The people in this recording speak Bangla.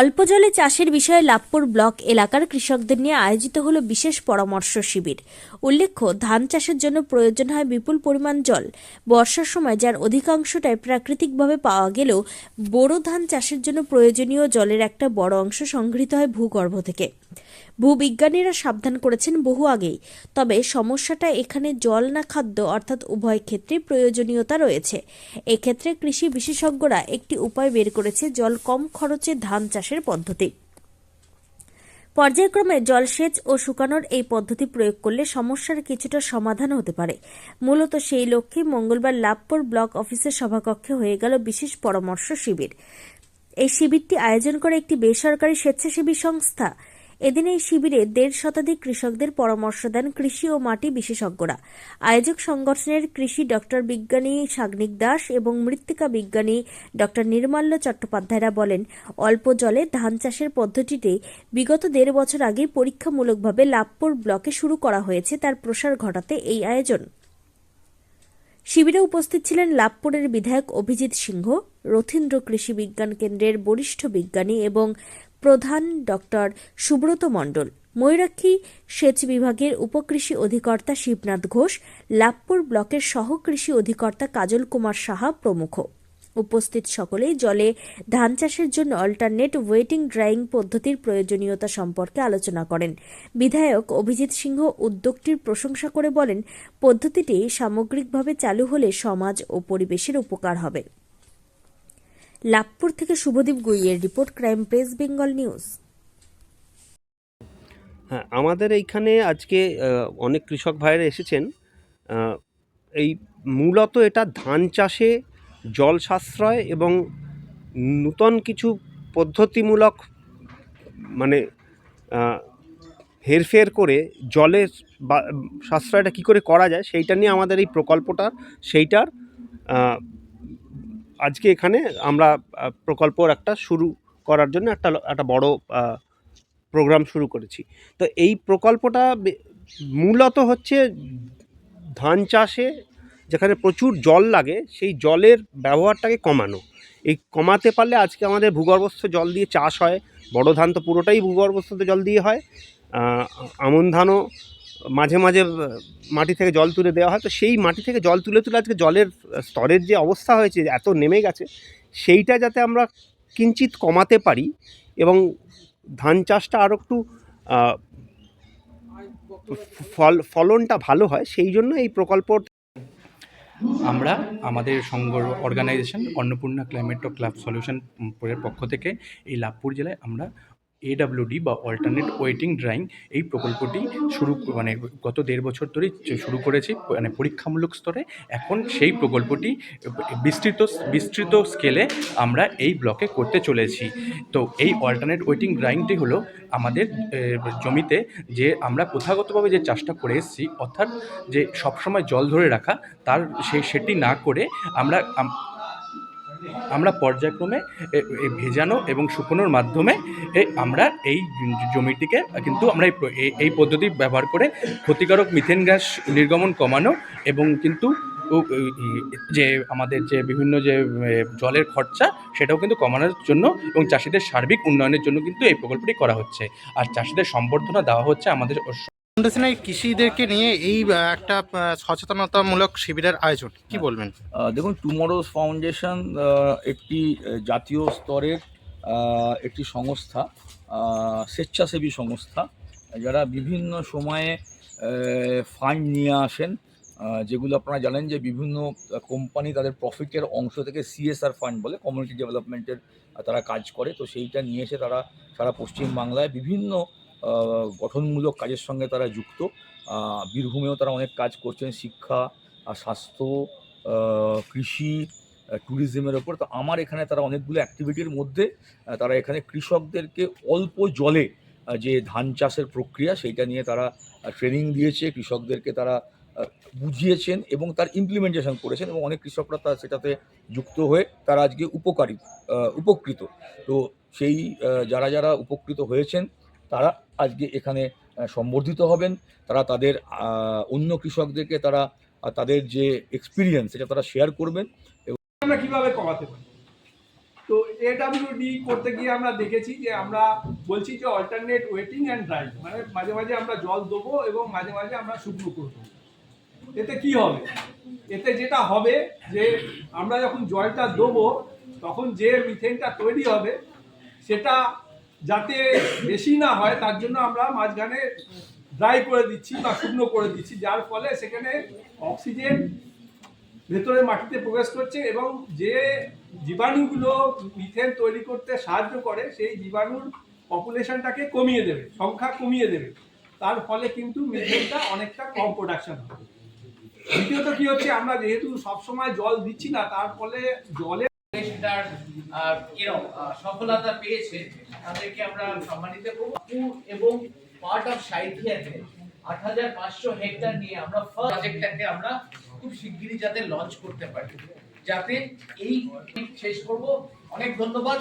অল্প জলে চাষের বিষয়ে লাভপুর ব্লক এলাকার কৃষকদের নিয়ে আয়োজিত হলো বিশেষ পরামর্শ শিবির। উল্লেখ্য, ধান চাষের জন্য প্রয়োজন হয় বিপুল পরিমাণ জল। বর্ষার সময় যার অধিকাংশটাই প্রাকৃতিকভাবে পাওয়া গেলেও বোরো ধান চাষের জন্য প্রয়োজনীয় জলের একটা বড় অংশ সংগৃহীত হয় ভূগর্ভ থেকে। ভূবিজ্ঞানীরা সাবধান করেছেন বহু আগেই, তবে সমস্যাটা এখানে জল না খাদ্য অর্থাৎ উভয় ক্ষেত্রে প্রয়োজনীয়তা রয়েছে। এক্ষেত্রে কৃষি বিশেষজ্ঞরা একটি উপায় বের করেছে, জল কম খরচে ধান চাষের পদ্ধতি। পর্যায়ক্রমে জলসেচ ও শুকানোর এই পদ্ধতি প্রয়োগ করলে সমস্যার কিছুটা সমাধান হতে পারে। মূলত সেই লক্ষ্যে মঙ্গলবার লাভপুর ব্লক অফিসের সভাকক্ষে হয়ে গেল বিশেষ পরামর্শ শিবির। এই শিবিরটি আয়োজন করে একটি বেসরকারি স্বেচ্ছাসেবী সংস্থা। এদিন এই শিবিরে দেড় শতাধিক কৃষকদের পরামর্শ দেন কৃষি ও মাটি বিশেষজ্ঞরা। আয়োজক সংগঠনের কৃষি ডক্টর বিজ্ঞানী সাগ্নিক দাস এবং মৃত্তিকা বিজ্ঞানী ডক্টর নির্মাল্য চট্টোপাধ্যায়রা বলেন, অল্প জলে ধান চাষের পদ্ধতিটি বিগত দেড় বছর আগে পরীক্ষামূলকভাবে লাভপুর ব্লকে শুরু করা হয়েছে, তার প্রসার ঘটাতে এই আয়োজন। শিবিরে উপস্থিত ছিলেন লাভপুরের বিধায়ক অভিজিৎ সিংহ, রথীন্দ্র কৃষি বিজ্ঞান কেন্দ্রের বরিষ্ঠ বিজ্ঞানী এবং প্রধান ডক্টর সুব্রত মণ্ডল, ময়ূরাক্ষী সেচ বিভাগের উপকৃষি অধিকর্তা শিবনাথ ঘোষ, লাভপুর ব্লকের সহকৃষি অধিকর্তা কাজল কুমার সাহা প্রমুখ। উপস্থিত সকলেই জলে ধান চাষের জন্য অল্টারনেট ওয়েটিং ড্রাইং পদ্ধতির প্রয়োজনীয়তা সম্পর্কে আলোচনা করেন। বিধায়ক অভিজিৎ সিংহ উদ্যোগটির প্রশংসা করে বলেন, পদ্ধতিটি সামগ্রিকভাবে চালু হলে সমাজ ও পরিবেশের উপকার হবে। লাভপুর থেকে Subhadip গুইয়ের report Crime Press Bengal News. হ্যাঁ আমাদের এইখানে আজকে অনেক কৃষক ভাইরা এসেছেন। এই মূলত এটা ধান চাষে জল সাশ্রয় এবং নূতন কিছু পদ্ধতিমূলক মানে হেরফের করে জলের সাশ্রয়টা কী করে করা যায়, সেইটা নিয়ে আমাদের এই প্রকল্পটা, সেইটার আজকে এখানে আমরা প্রকল্পর একটা শুরু করার জন্য একটা একটা বড় প্রোগ্রাম শুরু করেছি। তো এই প্রকল্পটা মূলত হচ্ছে ধান চাষে যেখানে প্রচুর জল লাগে, সেই জলের ব্যবহারটাকে কমানো। এই কমাতে পারলে আজকে আমাদের ভূগর্ভস্থ জল দিয়ে চাষ হয়। বড় ধান তো পুরোটাই ভূগর্ভস্থ জল দিয়ে হয়। আমন ধানও মাঝে মাঝে মাটি থেকে জল তুলে দেওয়া হয়। তো সেই মাটি থেকে জল তুলে তুলে আজকে জলের স্তরের যে অবস্থা হয়েছে এত নেমে গেছে, সেইটা যাতে আমরা কিঞ্চিত কমাতে পারি এবং ধান চাষটা আরও একটু ফল, ফলনটা ভালো হয়, সেই জন্য এই প্রকল্প আমরা আমাদের সংঘ organisation Annapurna climate club solution পক্ষ থেকে এই লাভপুর জেলায় আমরা এডাব্লিউডি বা অল্টারনেট ওয়েটিং ড্রাইং এই প্রকল্পটি শুরু মানে গত দেড় বছর ধরেই শুরু করেছি মানে পরীক্ষামূলক স্তরে। এখন সেই প্রকল্পটি বিস্তৃত বিস্তৃত স্কেলে আমরা এই ব্লকে করতে চলেছি। তো এই অল্টারনেট ওয়েটিং ড্রাইংটি হলো আমাদের জমিতে যে আমরা প্রথাগতভাবে যে চাষটা করে এসেছি, অর্থাৎ যে সবসময় জল ধরে রাখা, তার সেই সেটি না করে আমরা আম- আমরা পর্যায়ক্রমে ভেজানো এবং শুকোনোর মাধ্যমে আমরা এই জমিটিকে কিন্তু আমরা এই পদ্ধতি ব্যবহার করে ক্ষতিকারক মিথেন গ্যাস নির্গমন কমানো এবং কিন্তু যে আমাদের যে বিভিন্ন যে জলের খরচা সেটাও কিন্তু কমানোর জন্য এবং চাষিদের সার্বিক উন্নয়নের জন্য কিন্তু এই প্রকল্পটি করা হচ্ছে। আর চাষিদের সম্বর্ধনা দেওয়া হচ্ছে আমাদের ফাউন্ডেশনের কৃষিদেরকে নিয়ে এই একটা সচেতনতামূলক শিবিরের আয়োজন কি বলবেন? দেখুন টুমোরোজ ফাউন্ডেশন একটি জাতীয় স্তরের একটি সংস্থা স্বেচ্ছাসেবী সংস্থা যারা বিভিন্ন সময়ে ফান্ড নিয়ে আসেন যেগুলো আপনারা জানেন যে বিভিন্ন কোম্পানি তাদের প্রফিটের অংশ থেকে সিএসআর ফান্ড বলে কমিউনিটি ডেভেলপমেন্টের তারা কাজ করে তো সেইটা নিয়ে এসে তারা সারা পশ্চিমবাংলায় বিভিন্ন গঠনমূলক কাজের সঙ্গে তারা যুক্ত। বীরভূমেও তারা অনেক কাজ করছেন, শিক্ষা আর স্বাস্থ্য কৃষি ট্যুরিজমের ওপর। তো আমার এখানে তারা অনেকগুলো অ্যাক্টিভিটির মধ্যে তারা এখানে কৃষকদেরকে অল্প জলে যে ধান চাষের প্রক্রিয়া সেইটা নিয়ে তারা ট্রেনিং দিয়েছে, কৃষকদেরকে তারা বুঝিয়েছেন এবং তার ইমপ্লিমেন্টেশন করেছেন এবং অনেক কৃষকরা তার সেটাতে যুক্ত হয়ে তারা আজকে উপকারী উপকৃত। তো সেই যারা যারা উপকৃত হয়েছেন তারা আজকে এখানে সম্বর্ধিত হবেন। তারা তাদের অন্য কৃষকদেরকে তারা তাদের যে এক্সপিরিয়েন্স সেটা তারা শেয়ার করবেন। আমরা কীভাবে কমাতে পারি? তো এডাব্লিউডি করতে গিয়ে আমরা দেখেছি যে আমরা বলছি যে অল্টারনেট ওয়েটিং অ্যান্ড ড্রাই মানে মাঝে মাঝে আমরা জল দেবো এবং মাঝে মাঝে আমরা শুকনো করব এতে কি হবে? এতে যেটা হবে যে আমরা যখন জলটা দেবো, তখন যে মিথেনটা তৈরি হবে, সেটা যাতে বেশি না হয়, তার জন্য আমরা মাঝখানে ড্রাই করে দিচ্ছি বা শুকনো করে দিচ্ছি, যার ফলে সেখানে অক্সিজেন ভেতরে মাটিতে প্রবেশ করছে এবং যে জীবাণুগুলো মিথেন তৈরি করতে সাহায্য করে, সেই জীবাণুর পপুলেশনটাকে কমিয়ে দেবে, সংখ্যা কমিয়ে দেবে। তার ফলে কিন্তু মিথেনটা অনেকটা কম প্রোডাকশন হবে। দ্বিতীয়ত কি হচ্ছে, আমরা যেহেতু সবসময় জল দিচ্ছি না, তার ফলে জলে সেটার সফলতা পেয়েছে, তাদেরকে আমরা সম্মানিত করব। এবং পার্ট অফ সাইথিয়াতে আট হাজার পাঁচশো হেক্টর নিয়ে আমরা প্রজেক্টটাকে আমরা খুব শিগগিরই যাতে লঞ্চ করতে পারি। যাতে এই শেষ করব। অনেক ধন্যবাদ।